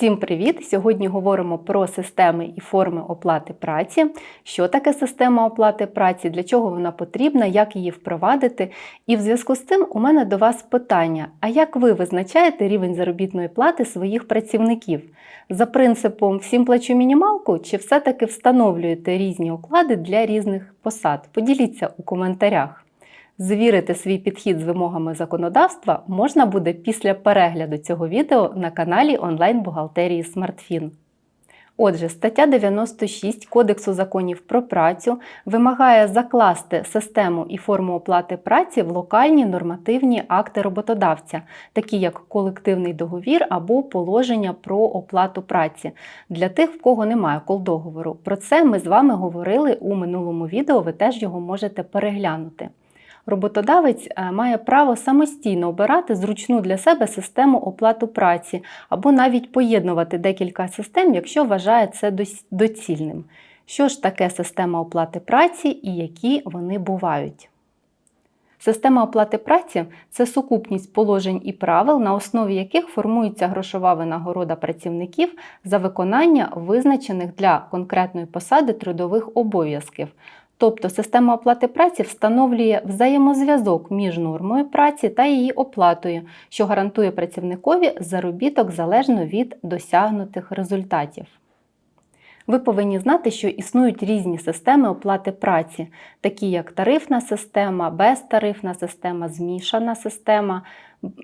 Всім привіт! Сьогодні говоримо про системи і форми оплати праці. Що таке система оплати праці, для чого вона потрібна, як її впровадити. І в зв'язку з цим у мене до вас питання: а як ви визначаєте рівень заробітної плати своїх працівників? За принципом всім плачу мінімалку, чи все-таки встановлюєте різні оклади для різних посад? Поділіться у коментарях. Звірити свій підхід з вимогами законодавства можна буде після перегляду цього відео на каналі онлайн-бухгалтерії SmartFin. Отже, стаття 96 Кодексу законів про працю вимагає закласти систему і форму оплати праці в локальні нормативні акти роботодавця, такі як колективний договір або положення про оплату праці, для тих, в кого немає колдоговору. Про це ми з вами говорили у минулому відео, ви теж його можете переглянути. Роботодавець е, має право самостійно обирати зручну для себе систему оплату праці або навіть поєднувати декілька систем, якщо вважає це доцільним. Що ж таке система оплати праці і які вони бувають? Система оплати праці це сукупність положень і правил, на основі яких формується грошова винагорода працівників за виконання визначених для конкретної посади трудових обов'язків. Тобто система оплати праці встановлює взаємозв'язок між нормою праці та її оплатою, що гарантує працівникові заробіток залежно від досягнутих результатів. Ви повинні знати, що існують різні системи оплати праці, такі як тарифна система, безтарифна система, змішана система.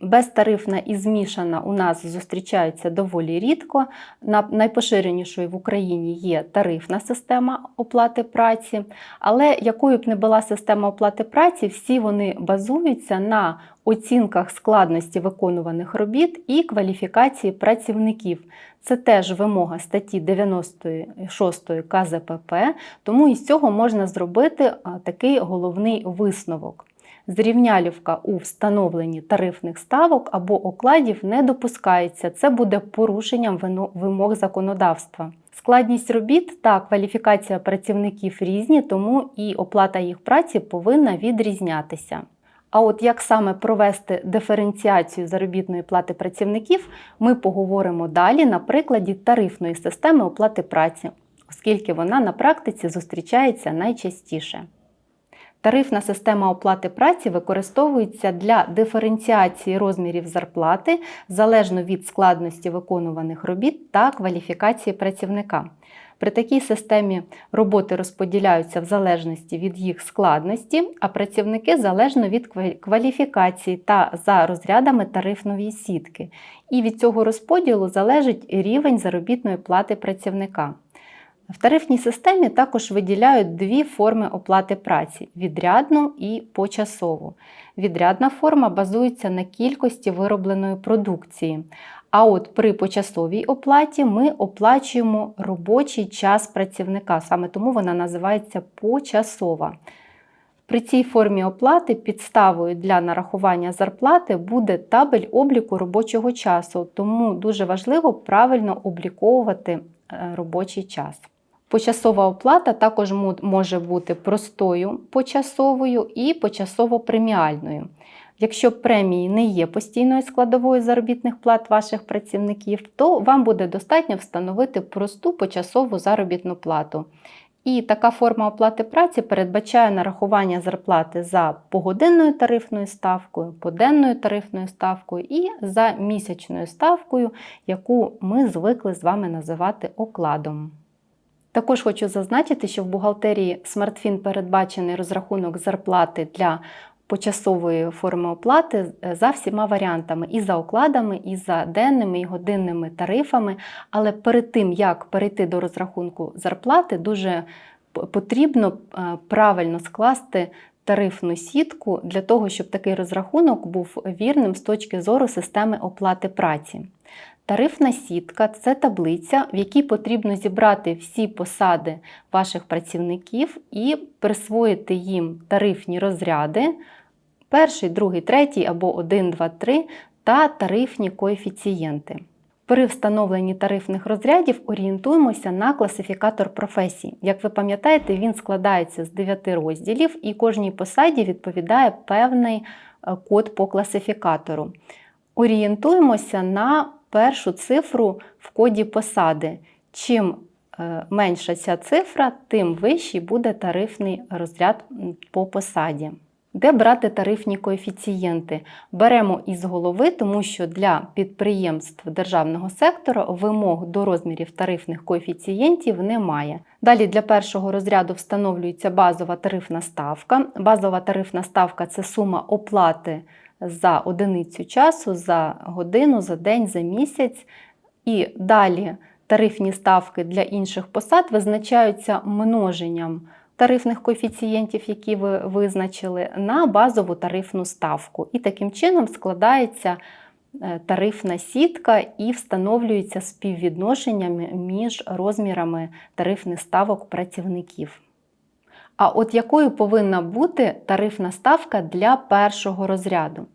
Безтарифна і змішана у нас зустрічаються доволі рідко. Найпоширенішою в Україні є тарифна система оплати праці, але якою б не була система оплати праці, всі вони базуються на оцінках складності виконуваних робіт і кваліфікації працівників. Це теж вимога статті 96 КЗПП, тому із цього можна зробити такий головний висновок. Зрівнялівка у встановленні тарифних ставок або окладів не допускається. Це буде порушенням вимог законодавства. Складність робіт та кваліфікація працівників різні, тому і оплата їх праці повинна відрізнятися. А от як саме провести диференціацію заробітної плати працівників, ми поговоримо далі на прикладі тарифної системи оплати праці, оскільки вона на практиці зустрічається найчастіше. Тарифна система оплати праці використовується для диференціації розмірів зарплати залежно від складності виконуваних робіт та кваліфікації працівника. При такій системі роботи розподіляються в залежності від їх складності, а працівники залежно від кваліфікації та за розрядами тарифної сітки. І від цього розподілу залежить рівень заробітної плати працівника. В тарифній системі також виділяють дві форми оплати праці відрядну і почасову. Відрядна форма базується на кількості виробленої продукції. А от при почасовій оплаті ми оплачуємо робочий час працівника, саме тому вона називається почасова. При цій формі оплати підставою для нарахування зарплати буде табель обліку робочого часу, тому дуже важливо правильно обліковувати е, робочий час. Почасова оплата також може бути простою почасовою і почасово преміальною. Якщо премії не є постійною складовою заробітних плат ваших працівників, то вам буде достатньо встановити просту почасову заробітну плату. І така форма оплати праці передбачає нарахування зарплати за погодинною тарифною ставкою, поденною тарифною ставкою і за місячною ставкою, яку ми звикли з вами називати окладом. Також хочу зазначити, що в бухгалтерії SmartFin передбачений розрахунок зарплати для почасової форми оплати е, за всіма варіантами, і за окладами, і за денними і годинними тарифами. Але перед тим, як перейти до розрахунку зарплати, дуже потрібно е, правильно скласти тарифну сітку для того, щоб такий розрахунок був вірним з точки зору системи оплати праці. Тарифна сітка це таблиця, в якій потрібно зібрати всі посади ваших працівників і присвоїти їм тарифні розряди, перший, другий, третій або 1, 2, 3 та тарифні коефіцієнти. При встановленні тарифних розрядів орієнтуємося на класифікатор професій. Як ви пам'ятаєте, він складається з 9 розділів і кожній посаді відповідає певний е, код по класифікатору. Орієнтуємося на першу цифру в коді посади. Чим е, менша ця цифра, тим вищий буде тарифний розряд по посаді. Де брати тарифні коефіцієнти? Беремо із голови, тому що для підприємств державного сектора вимог до розмірів тарифних коефіцієнтів немає. Далі для першого розряду встановлюється базова тарифна ставка. Базова тарифна ставка це сума оплати за одиницю часу, за годину, за день, за місяць. І далі тарифні ставки для інших посад визначаються множенням тарифних коефіцієнтів, які ви визначили, на базову тарифну ставку. І таким чином складається е, тарифна сітка і встановлюється співвідношення між розмірами тарифних ставок працівників. А от якою повинна бути тарифна ставка для першого розряду?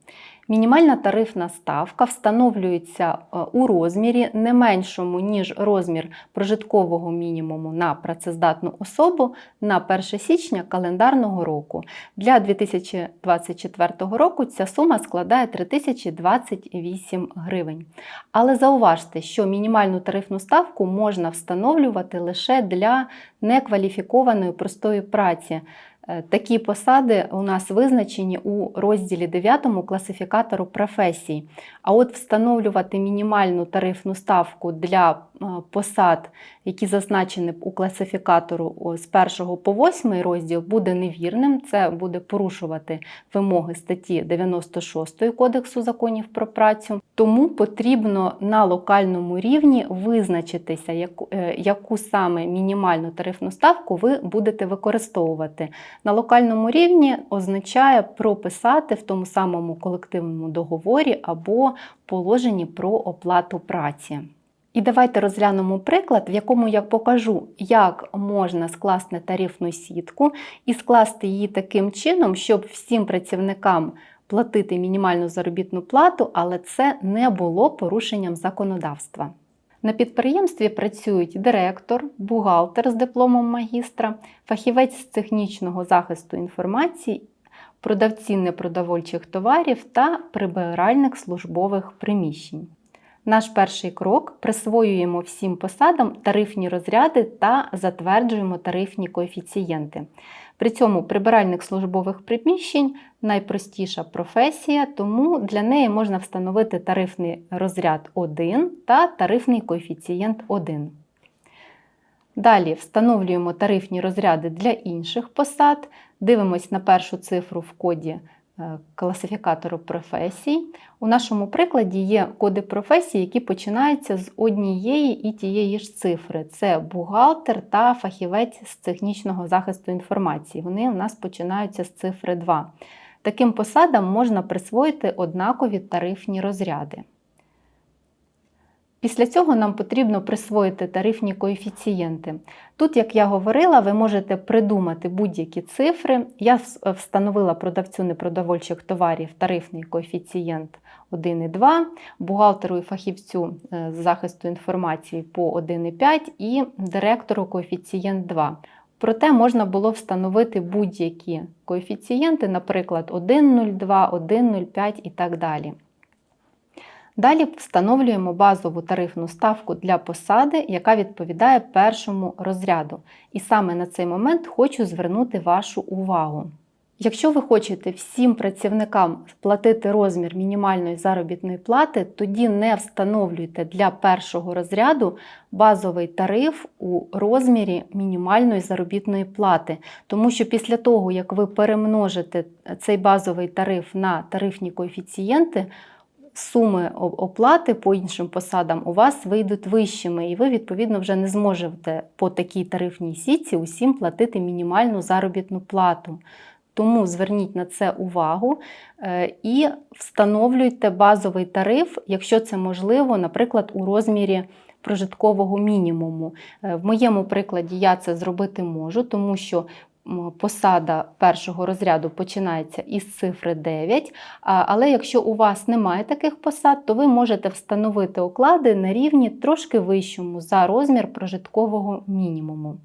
Мінімальна тарифна ставка встановлюється е, у розмірі не меншому, ніж розмір прожиткового мінімуму на працездатну особу на 1 січня календарного року. Для 2024 року ця сума складає 3028 гривень. Але зауважте, що мінімальну тарифну ставку можна встановлювати лише для некваліфікованої простої праці. Е, Такі посади у нас визначені у розділі 9 класифікатору професій. А от встановлювати мінімальну тарифну ставку для посад, які зазначені у класифікатору з 1 по 8 розділ, буде невірним. Це буде порушувати вимоги статті 96 Кодексу законів про працю. Тому потрібно на локальному рівні визначитися, яку, е, яку саме мінімальну тарифну ставку ви будете використовувати. На локальному рівні означає прописати в тому самому колективному договорі або положенні про оплату праці. І давайте розглянемо приклад, в якому я покажу, як можна скласти тарифну сітку і скласти її таким чином, щоб всім працівникам платити мінімальну заробітну плату, але це не було порушенням законодавства. На підприємстві працюють директор, бухгалтер з дипломом магістра, фахівець з технічного захисту інформації, продавці непродовольчих товарів та прибиральник службових приміщень. Наш перший крок присвоюємо всім посадам тарифні розряди та затверджуємо тарифні коефіцієнти. При цьому прибиральник службових приміщень найпростіша професія, тому для неї можна встановити тарифний розряд 1 та тарифний коефіцієнт 1. Далі встановлюємо тарифні розряди для інших посад, дивимось на першу цифру в коді класифікатору професій. У нашому прикладі є коди професій, які починаються з однієї і тієї ж цифри. Це бухгалтер та фахівець з технічного захисту інформації. Вони у нас починаються з цифри 2. Таким посадам можна присвоїти однакові тарифні розряди. Після цього нам потрібно присвоїти тарифні коефіцієнти. Тут, як я говорила, ви можете придумати будь-які цифри. Я встановила продавцю непродовольчих товарів тарифний коефіцієнт 1,2, бухгалтеру і фахівцю з захисту інформації по 1,5 і директору коефіцієнт 2. Проте можна було встановити будь-які коефіцієнти, наприклад, 1,02, 1,05 і так далі. Далі встановлюємо базову тарифну ставку для посади, яка відповідає першому розряду. І саме на цей момент хочу звернути вашу увагу. Якщо ви хочете всім працівникам сплатити розмір мінімальної заробітної плати, тоді не встановлюйте для першого розряду базовий тариф у розмірі мінімальної заробітної плати. Тому що після того, як ви перемножите цей базовий тариф на тарифні коефіцієнти, суми оплати по іншим посадам у вас вийдуть вищими, і ви, відповідно, вже не зможете по такій тарифній сітці усім платити мінімальну заробітну плату. Тому зверніть на це увагу е, і встановлюйте базовий тариф, якщо це можливо, наприклад, у розмірі прожиткового мінімуму. Е, в моєму прикладі я це зробити можу, тому що посада першого розряду починається із цифри 9. Але якщо у вас немає таких посад, то ви можете встановити оклади на рівні трошки вищому за розмір прожиткового мінімуму.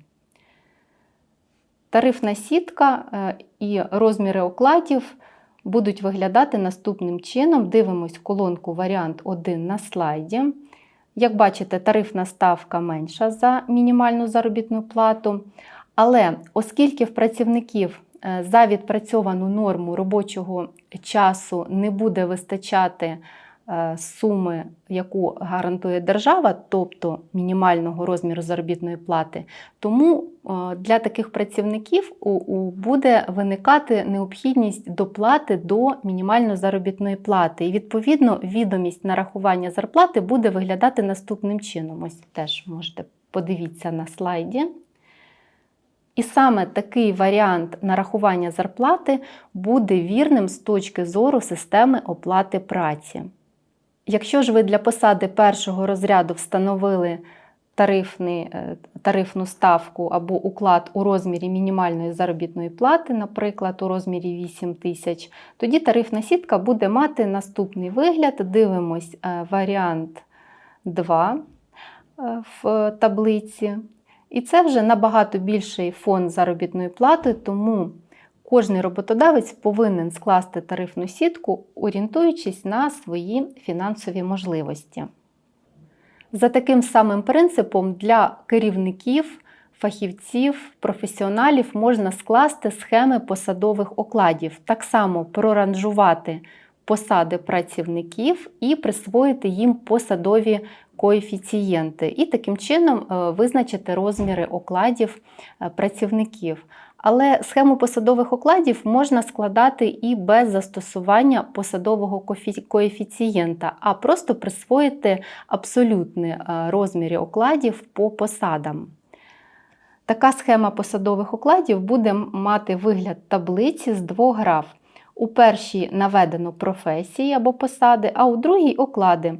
Тарифна сітка е, і розміри окладів будуть виглядати наступним чином. Дивимось колонку варіант 1 на слайді. Як бачите, тарифна ставка менша за мінімальну заробітну плату. Але оскільки в працівників е, за відпрацьовану норму робочого часу не буде вистачати е, суми, яку гарантує держава, тобто мінімального розміру заробітної плати, тому е, для таких працівників буде виникати необхідність доплати до мінімальної заробітної плати. І відповідно відомість нарахування зарплати буде виглядати наступним чином. Ось теж можете подивіться на слайді. І саме такий варіант нарахування зарплати буде вірним з точки зору системи оплати праці. Якщо ж ви для посади першого розряду встановили тарифний, е, тарифну ставку або уклад у розмірі мінімальної заробітної плати, наприклад, у розмірі 8 тисяч, тоді тарифна сітка буде мати наступний вигляд. Дивимось е, варіант 2 е, в таблиці. І це вже набагато більший фонд заробітної плати, тому кожний роботодавець повинен скласти тарифну сітку, орієнтуючись на свої фінансові можливості. За таким самим принципом для керівників, фахівців, професіоналів можна скласти схеми посадових окладів, так само проранжувати посади працівників і присвоїти їм посадові коефіцієнти, і таким чином е, визначити розміри окладів е, працівників. Але схему посадових окладів можна складати і без застосування посадового коефіцієнта, а просто присвоїти абсолютні е, розміри окладів по посадам. Така схема посадових окладів буде мати вигляд таблиці з двох граф. У першій наведено професії або посади, а у другій оклади.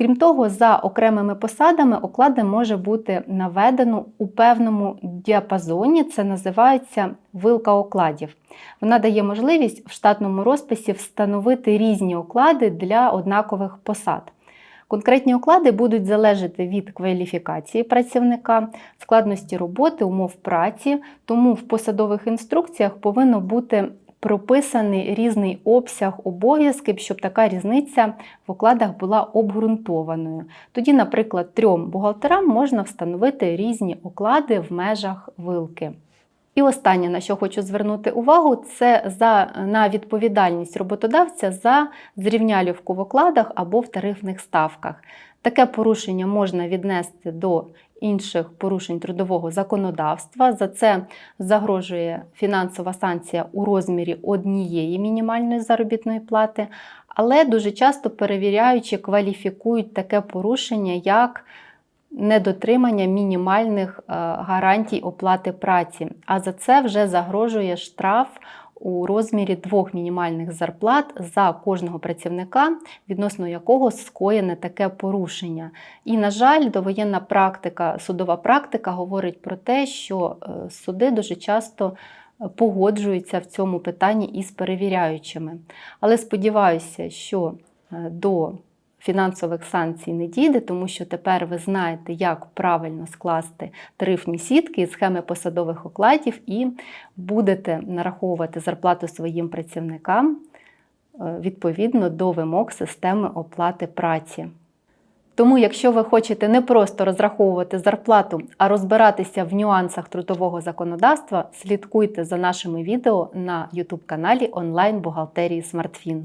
Крім того, за окремими посадами оклади може бути наведено у певному діапазоні, це називається вилка окладів. Вона дає можливість в штатному розписі встановити різні оклади для однакових посад. Конкретні оклади будуть залежати від кваліфікації працівника, складності роботи, умов праці, тому в посадових інструкціях повинно бути прописаний різний обсяг обов'язків, щоб така різниця в окладах була обґрунтованою. Тоді, наприклад, трьом бухгалтерам можна встановити різні оклади в межах вилки. І останнє, на що хочу звернути увагу, це за, на відповідальність роботодавця за зрівнялівку в окладах або в тарифних ставках. Таке порушення можна віднести до інших порушень трудового законодавства. За це загрожує фінансова санкція у розмірі однієї мінімальної заробітної плати, але дуже часто перевіряючи кваліфікують таке порушення як недотримання мінімальних е, гарантій оплати праці. А за це вже загрожує штраф у розмірі двох мінімальних зарплат за кожного працівника, відносно якого скоєне таке порушення. І, на жаль, довоєнна практика, судова практика говорить про те, що е, суди дуже часто е, погоджуються в цьому питанні із перевіряючими. Але сподіваюся, що до фінансових санкцій не дійде, тому що тепер ви знаєте, як правильно скласти тарифні сітки і схеми посадових окладів, і будете нараховувати зарплату своїм працівникам е, відповідно до вимог системи оплати праці. Тому, якщо ви хочете не просто розраховувати зарплату, а розбиратися в нюансах трудового законодавства, слідкуйте за нашими відео на YouTube каналі онлайн бухгалтерії SmartFin.